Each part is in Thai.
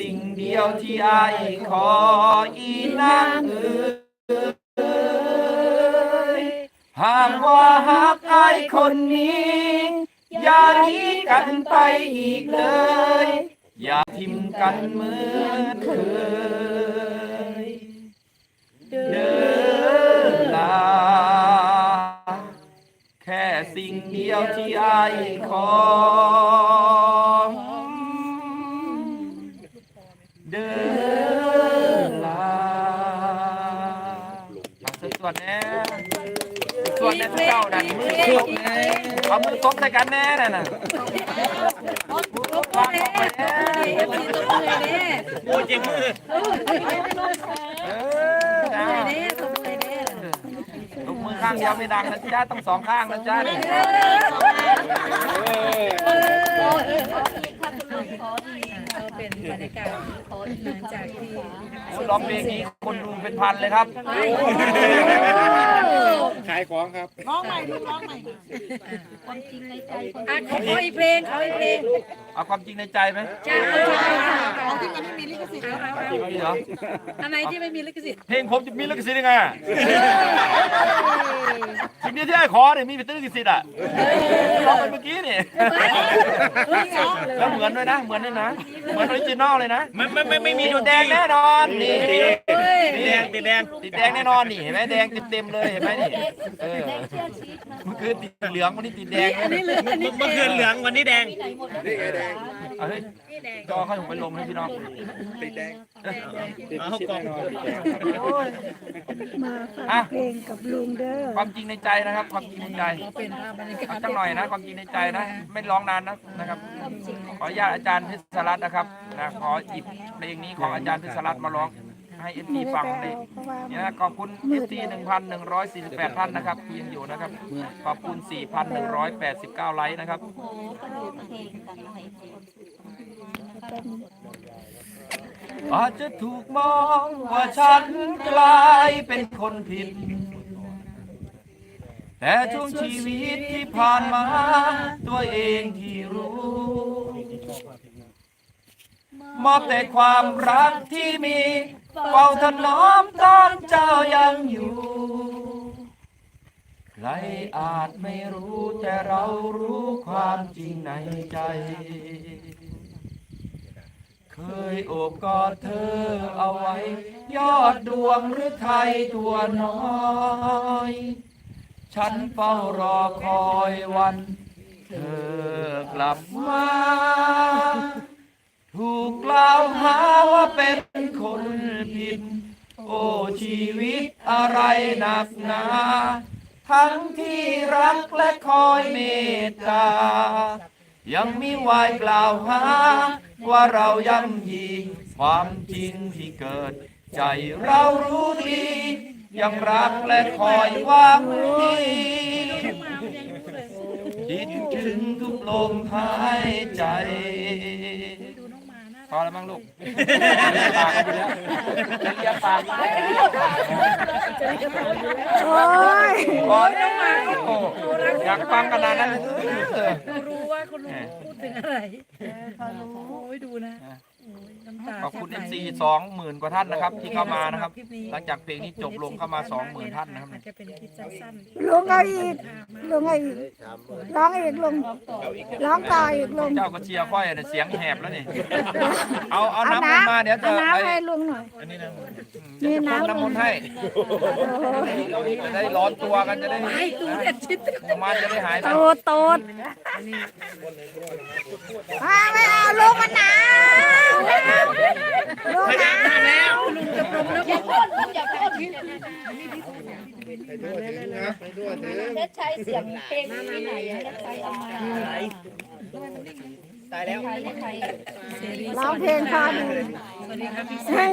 สิ่งเดียวที่อายขออีนางเอ๋ยหากว่าหากอายคนนี้ อย่านีกันไปอีกเลย อย่าทิมกันเหมือนเคยเดินลา แค่สิ่งเดียวที่อายขอ เดินลาสวดแน่สวดแน่เจ้านั่นมือตบแน่เอามือตบใส่กันแน่นั่นน่ะวางออกไปแน่โอ้เจ็บมือเออนะตบมือข้างเดียวไม่ดังนะจ๊ะต้องสองข้างนะจ๊ะก็ เป็นบรรยากาศหลังจากที่โอ้ร้องเพลงนี้คนดูเป็นพันเลยครับ ขายของครับอะขอขออีกเพลงขออีกเพลงเอาความจริงในใจไหมจ้าเอาที่มันไม่มีลิขสิทธิ์เอาเอามีเหรออันไหนที่ไม่มีลิขสิทธิ์เพลงผมจะมีลิขสิทธิ์ยังไงอะสิ่งนี้ที่ไอ้ขอเนี่ยมีเป็นลิขสิทธิ์อะร้องไปเมื่อกี้นี่แล้วเหมือนด้วยนะเหมือนด้วยนะเหมือนออริจินอลเลยนะมันไม่ไม่ไม่มีมีดดูนแดตรีงแน่นอน นี่เฮ้ย ติดแดงติดแดงติดแดงแน่นอนนี่เห็นไหมแดงเต็มๆเลยเห็นไหมนี่เออมันคือติดเหลืองวันนี้ติดแดงอันนี้เหลืองอันนี้เมื่อคืนเหลืองวันนี้แดงเอาเฮ้ยจอเขาถึงไปลงให้พี่น้องเอากล่องมาฟังอะเพลงกับลุงเด้อความจริงในใจนะครับ ความจริงในใจเป็นภาพบรรยากาเอาศจังหน่อยนะ ความจริงในใจนะ ไม่ร้องนานนะนะครับ ขออนุญาตอาจารย์พิศรัตน์นะครับนะขอหยิบเพลงนี้ของอาจารย์พิศรัตน์มาร้อง ให้เอฟซีฟังในเพราะว่าเนี่ยนะขอบคุณเอฟซีหนึ่งพันหนึ่งร้อยสี่สิบแปดท่านนะครับที่ยังอยู่นะครับ ขอบคุณสี่พันหนึ่งร้อยแปดสิบเก้าไลค์นะครับอาจจะถูกมองว่าฉันกลายเป็นคนผิด แต่ช่วงชีวิตที่ผ่านมา ตัวเองที่รู้ มอบแต่ความรักที่มี เฝ้าถนอมตอนเจ้ายังอยู่ ใครอาจไม่รู้แต่เรารู้ความจริงในใจ เคยโอบกอดเธอเอาไว้ ยอดดวงหรือไทยตัวน้อย ฉันเฝ้ารอคอยวัน เธอกลับมา ถูกกล่าวหาว่าเป็นคนผิด โอ้ชีวิตอะไรหนักหนา ทั้งที่รักและคอยเมตตา ยังมีวายกล่าวหา ว่าเราย่ำยีความจริงที่เกิด ใจเรารู้ดี ยังรักและคอยหว่างดีคิดถึงทุกลมหายใจ พอแล้วมั้งลูกปากกันอยู่แล้วจะเลียปากอยู่แล้วโอ้ยพอแล้วโอ้อยากฟังขนาดนั้นรู้ว่าคุณลุงพูดถึงอะไรโอ้ยดูนะโอ้ยดูนะ ขอบคุณแทเอไหลซีสองหมื่นกว่าท่านนะครับ ที่เข้ามานะครับ หลังจากเพลงนี้จบลงเข้ามาสองหมื่นท่านนะครับอาจจะเป็นคลิปสั้นลุงเอาอีกลุงเอาอีกร้องอีกลุงร้องต่ออีกลุงเจ้าก็เชียร์ค่อยเนี่ยเสียงแหบแล้วนี่ เอาเอาเอาน้ำมนน้ำต์มาเดี๋ยวจะเอาไปน้ำให้ลุงหน่อยเดี๋ยวจะพ่นน้ำมนต์ให้โอ้โหจะได้ร้อนตัวกันจะได้ๆไอ้ตูเด็ดชิดมันจะได้หายไปโตดโตดมาไม่เอาลุงมันหนาวลุงหนาวลุงจะปรุงแล้วบอกใช้เสียงเพลงที่ไหนใช้เอามาตายแล้วร้องเพลงพอดีสวัสดีครับพี่เฮ้ย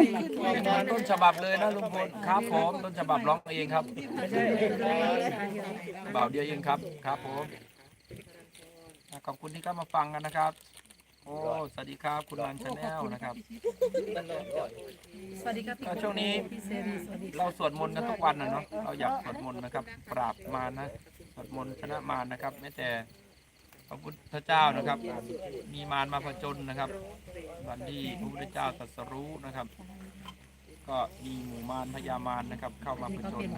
ต้นฉบับเลยนะลุงพลครับผมต้นฉบับร้องเองครับเบาเดียวเองครับครับผมขอบคุณที่เข้ามาฟังกันนะครับ โอ้สวัสดีครับคุณลันชาแนลนะครับ สวัสดีครับพี่ก็ช่วงนี้ พี่เซรีสวัสดีเราสวดมนต์กันทุกวันนะเนาะเราอยากสวดมนต์นะครับ ปราบมารนะสวดมนต์ชนะมารนะครับแม้แต่พระพุทธเจ้านะครับ มีมารมาผจญนะครับวันที่พระพุทธเจ้าตรัสรู้นะครับ ก็มีหมู่มารพญามารนะครับ เข้ามาผจญนะครับ